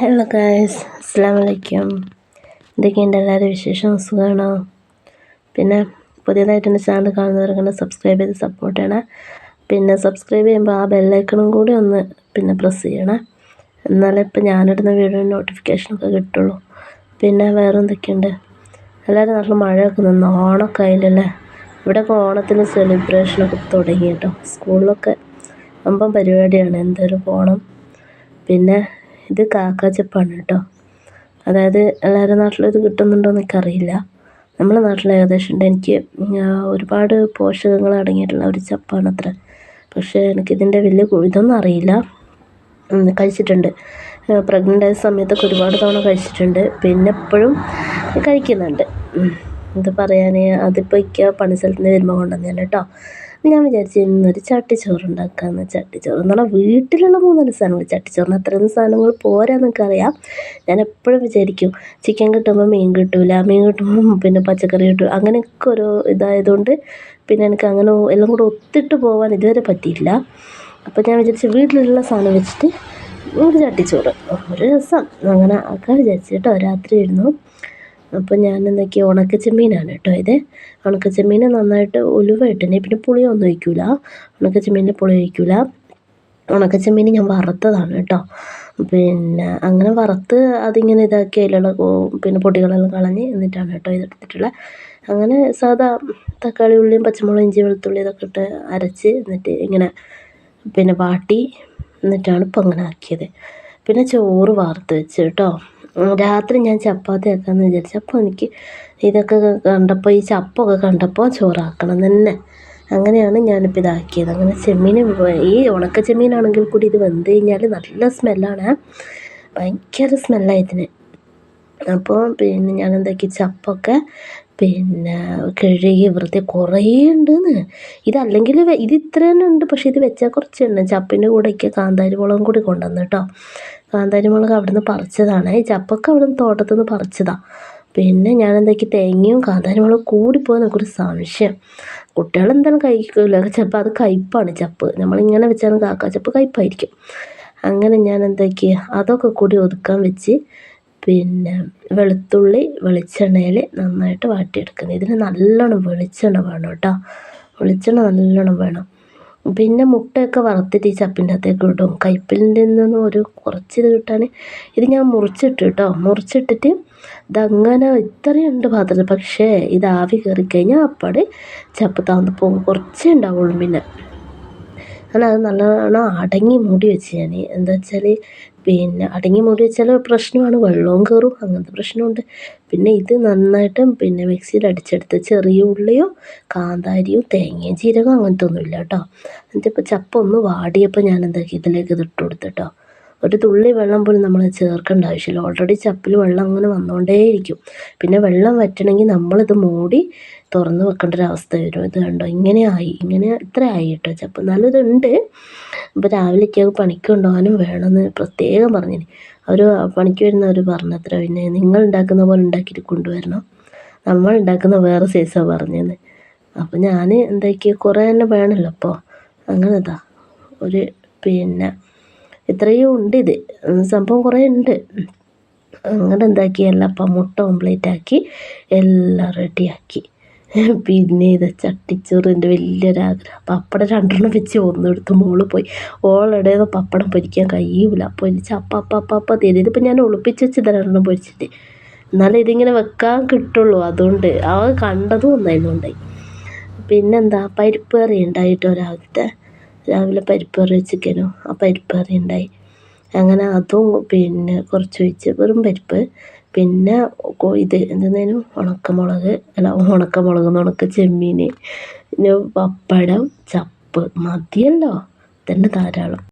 Hello guys അസ്സാം വലൈക്കും എന്തൊക്കെയുണ്ട് എല്ലാവരും വിശേഷം? സുഖമാണോ പിന്നെ പുതിയതായിട്ട് എന്റെ ചാനൽ കാണുന്നവരൊക്കെ സബ്സ്ക്രൈബ് ചെയ്ത് സപ്പോർട്ട് ചെയ്യണം. പിന്നെ സബ്സ്ക്രൈബ് ചെയ്യുമ്പോൾ ആ ബെല്ലൈക്കണും കൂടി ഒന്ന് പിന്നെ പ്രസ് ചെയ്യണം. എന്നാലേ ഇപ്പം ഞാനിടുന്ന വീഡിയോ നോട്ടിഫിക്കേഷനൊക്കെ കിട്ടുള്ളൂ. പിന്നെ വേറെ എന്തൊക്കെയുണ്ട്? എല്ലാവരും നല്ല മഴയൊക്കെ നിന്ന്? ഓണമൊക്കെ ആയില്ലല്ലേ? ഇവിടെയൊക്കെ ഓണത്തിന് സെലിബ്രേഷനൊക്കെ തുടങ്ങി കേട്ടോ. സ്കൂളിലൊക്കെ അമ്പം പരിപാടിയാണ്. എന്തായാലും ഓണം പിന്നെ ഇത് കാക്കാച്ചപ്പാണ് കേട്ടോ അതായത് എല്ലാവരുടെ നാട്ടിലും ഇത് കിട്ടുന്നുണ്ടോ എന്ന് എനിക്കറിയില്ല നമ്മുടെ നാട്ടിൽ ഏകദേശം ഉണ്ട് എനിക്ക് ഒരുപാട് പോഷകങ്ങൾ അടങ്ങിയിട്ടുള്ള ഒരു ചപ്പാണ് അത്ര പക്ഷേ എനിക്കിതിന്റെ വലിയ ഇതൊന്നും അറിയില്ല. കഴിച്ചിട്ടുണ്ട്. പ്രഗ്നന്റ് ആയ സമയത്തൊക്കെ ഒരുപാട് തവണ കഴിച്ചിട്ടുണ്ട്. പിന്നെ എപ്പോഴും കഴിക്കുന്നുണ്ട്. എന്താ പറയാൻ അതിപ്പോൾ ഇക്ക പണി സ്ഥലത്ത് വരുമ്പോൾ കൊണ്ടുവന്നതാണ് കേട്ടോ ഞാൻ വിചാരിച്ചു ഇന്നൊരു ചട്ടിച്ചോറ് ഉണ്ടാക്കാമെന്ന് ചട്ടിച്ചോറ് എന്ന് പറഞ്ഞാൽ വീട്ടിലുള്ള മൂന്നാൽ സാധനങ്ങൾ. ചട്ടിച്ചോറിന് അത്രയും സാധനങ്ങൾ പോരാ അറിയാം. ഞാൻ എപ്പോഴും വിചാരിക്കും ചിക്കൻ കിട്ടുമ്പോൾ മീൻ കിട്ടില്ല മീൻ കിട്ടുമ്പോൾ പിന്നെ പച്ചക്കറി കിട്ടും അങ്ങനെയൊക്കെ ഓരോ ഇതായതുകൊണ്ട് പിന്നെ എനിക്ക് അങ്ങനെ എല്ലാം കൂടെ ഒത്തിട്ട് പോകാൻ ഇതുവരെ പറ്റിയില്ല അപ്പോൾ ഞാൻ വിചാരിച്ചു വീട്ടിലുള്ള സാധനം വെച്ചിട്ട് ഒരു ചട്ടിച്ചോറ്. ഒരു രസം. അങ്ങനെ ആക്കാൻ വിചാരിച്ചു കേട്ടോ. രാത്രി ഇരുന്നു അപ്പോൾ ഞാൻ എന്തൊക്കെ ഉണക്ക ചെമ്മീനാണ് കേട്ടോ ഇത്. ഉണക്ക ചെമ്മീൻ നന്നായിട്ട് ഉലുവ ഇട്ടിന്. പിന്നെ പുളിയൊന്നും ഒഴിക്കില്ല ഉണക്ക ചെമ്മീനിൽ പുളി ഒഴിക്കില്ല ഉണക്ക ചെമ്മീൻ ഞാൻ വറുത്തതാണ് കേട്ടോ. പിന്നെ അങ്ങനെ വറുത്ത് അതിങ്ങനെ ഇതാക്കി അതിലുള്ള പിന്നെ പൊടികളെല്ലാം കളഞ്ഞ് എന്നിട്ടാണ് കേട്ടോ ഇതെടുത്തിട്ടുള്ളത് അങ്ങനെ സാധാ തക്കാളി ഉള്ളിയും പച്ചമുളകും ഇഞ്ചി വെളുത്തുള്ളി ഇതൊക്കെ ഇട്ട് അരച്ച് എന്നിട്ട് ഇങ്ങനെ പിന്നെ വാട്ടി എന്നിട്ടാണ് ഇപ്പം അങ്ങനെ ആക്കിയത്. പിന്നെ ചോറ് വാർത്ത് വെച്ച് കേട്ടോ. രാത്രി ഞാൻ ചപ്പാത്തി ആക്കാമെന്ന് വിചാരിച്ചു. അപ്പോൾ എനിക്ക് ഇതൊക്കെ കണ്ടപ്പോൾ ഈ ചപ്പൊക്കെ കണ്ടപ്പോൾ ചോറാക്കണം തന്നെ. അങ്ങനെയാണ് ഞാനിപ്പോൾ ഇതാക്കിയത്. അങ്ങനെ ചെമ്മീൻ ഈ ഉണക്ക ചെമ്മീനാണെങ്കിൽ കൂടി ഇത് വെന്ത് കഴിഞ്ഞാൽ നല്ല സ്മെല്ലാണ്. ഭയങ്കര സ്മെല്ലാണ് ഇതിന്. അപ്പോൾ പിന്നെ ഞാൻ എന്താക്കി ചപ്പൊക്കെ പിന്നെ കഴുകി വൃത്തി കുറേ ഉണ്ടെന്ന്. ഇതല്ലെങ്കിൽ ഇത് ഇത്ര തന്നെ ഉണ്ട് പക്ഷേ ഇത് വെച്ചാൽ കുറച്ച് ഉണ്ട് ചപ്പിന്റെ കൂടെയൊക്കെ കാന്താരി മുളകും കൂടി കൊണ്ടുവന്നു കേട്ടോ. കാന്താരി മുളക് അവിടെ നിന്ന് പറിച്ചതാണ്. ഈ ചപ്പൊക്കെ അവിടെ നിന്ന് തോട്ടത്തിൽ നിന്ന് പറിച്ചതാണ് പിന്നെ ഞാൻ എന്താക്കി തേങ്ങയും കാന്താരിമുളകും കൂടി കൂടിപ്പോയി നമുക്കൊരു സംശയം. കുട്ടികൾ എന്തായാലും കഴിക്കില്ല ചിലപ്പോൾ അത് കയ്പ്പാണ് ചപ്പ്. നമ്മളിങ്ങനെ വെച്ചാൽ കാക്ക ചപ്പ് കയ്പ്പായിരിക്കും. അങ്ങനെ ഞാൻ എന്താക്കി അതൊക്കെ കൂടി ഒതുക്കാൻ വെച്ച് പിന്നെ വെളുത്തുള്ളി വെളിച്ചെണ്ണയിൽ നന്നായിട്ട് വാട്ടിയെടുക്കുന്നത് ഇതിന് നല്ലോണം വെളിച്ചെണ്ണ വേണം കേട്ടോ. വെളിച്ചെണ്ണ നല്ലോണം വേണം. പിന്നെ മുട്ടയൊക്കെ വറുത്തിട്ട് ഈ ചപ്പിന്റെ അകത്തേക്ക് ഇടും. കയ്പ്പിന്റെ നിന്ന് ഒരു കുറച്ച് ഇത് കിട്ടാൻ ഇത് ഞാൻ മുറിച്ചിട്ട് കേട്ടോ. മുറിച്ചിട്ടിട്ട് ഇതങ്ങനെ ഇത്രയും ഉണ്ട് പാത്രത്തിൽ. പക്ഷേ ഇത് ആവി കയറി കഴിഞ്ഞാൽ അപ്പാട് ചപ്പ് താന്ന് പോകും. കുറച്ചേ ഉണ്ടാവുള്ളൂ പിന്നെ. അങ്ങനെ അത് നല്ലോണം അടങ്ങി മൂടി വെച്ച് ഞാൻ എന്താ വെച്ചാൽ പിന്നെ അടങ്ങി മൂടി വെച്ചാൽ പ്രശ്നമാണ്. വെള്ളവും കയറും അങ്ങനത്തെ പ്രശ്നമുണ്ട്. പിന്നെ ഇത് നന്നായിട്ട് പിന്നെ മിക്സിയിൽ അടിച്ചെടുത്ത് ചെറിയ ഉള്ളിയോ കാന്താരിയോ തേങ്ങയും ജീരകം അങ്ങനത്തെ ഒന്നുമില്ല കേട്ടോ. എന്നിട്ട് ഇപ്പോൾ ചപ്പ ഒന്ന് വാടിയപ്പോൾ ഞാൻ എന്താക്കി ഇതിലേക്ക് ഇതിട്ട് കൊടുത്തു കേട്ടോ. ഒരു തുള്ളി വെള്ളം പോലും നമ്മൾ ചേർക്കേണ്ട ആവശ്യമില്ല. ഓൾറെഡി ചപ്പിൽ വെള്ളം അങ്ങനെ വന്നുകൊണ്ടേയിരിക്കും പിന്നെ വെള്ളം വറ്റണമെങ്കിൽ നമ്മളിത് മൂടി തുറന്ന് വെക്കേണ്ട ഒരു വരും. ഇത് കണ്ടോ? ഇങ്ങനെ ആയി. ഇങ്ങനെ ഇത്ര ആയി കേട്ടോ ചപ്പ് നല്ലതുണ്ട് ഇപ്പോൾ രാവിലേക്ക് പണിക്ക് കൊണ്ടുപോകാനും വേണമെന്ന് പ്രത്യേകം പറഞ്ഞിന്. അവർ പണിക്ക് വരുന്നവർ പറഞ്ഞത്ര പിന്നെ നിങ്ങൾ ഉണ്ടാക്കുന്ന പോലെ ഉണ്ടാക്കിയിട്ട് കൊണ്ടുവരണം. നമ്മൾ ഉണ്ടാക്കുന്ന വേറെ സൈസാണ് പറഞ്ഞതെന്ന് അപ്പോൾ ഞാൻ എന്താക്കി? കുറേ തന്നെ വേണമല്ലോ അപ്പോൾ അങ്ങനെതാ. ഒരു പിന്നെ ഇത്രയും ഉണ്ട് ഇത്. സംഭവം കുറേ ഉണ്ട്. അങ്ങനെ എന്താക്കി? എല്ലാം അപ്പം മുട്ട ഓംപ്ലേറ്റ് ആക്കി എല്ലാം റെഡിയാക്കി. പിന്നെ ഇത് ചട്ടിച്ചോറ് എന്റെ വലിയൊരാഗ്രഹം. പപ്പടം രണ്ടെണ്ണം വെച്ച് ഒന്നെടുത്ത് മോൾ പോയി. ഓളിടേന്ന് പപ്പടം പൊരിക്കാൻ കഴിയൂല. പൊരിച്ച് അപ്പ അപ്പ അപ്പ അപ്പ തരും. ഇതിപ്പോൾ ഞാൻ ഒളിപ്പിച്ച് വെച്ചത് രണ്ടെണ്ണം പൊരിച്ചിട്ട്. എന്നാലും ഇതിങ്ങനെ വെക്കാൻ കിട്ടുള്ളൂ. അതുകൊണ്ട് അവ കണ്ടതും ഒന്നായിരുന്നു ഉണ്ടായി പിന്നെന്താ? പരിപ്പ് കറി ഉണ്ടായിട്ട് രാവിലത്തെ? രാവിലെ പരിപ്പ് കറി ചിക്കനോ ആ പരിപ്പ് കറി ഉണ്ടായി. അങ്ങനെ അതും പിന്നെ കുറച്ച് ഒഴിച്ച് വെറും പരിപ്പ്. പിന്നെ ഇത് എന്തെന്നേനു? ഉണക്കമുളക്. അല്ല ഉണക്കമുളക് ഉണക്ക ചെമ്മീൻ പിന്നെ പപ്പടം ചപ്പ്. മതിയല്ലോ. ഇതന്നെ ധാരാളം.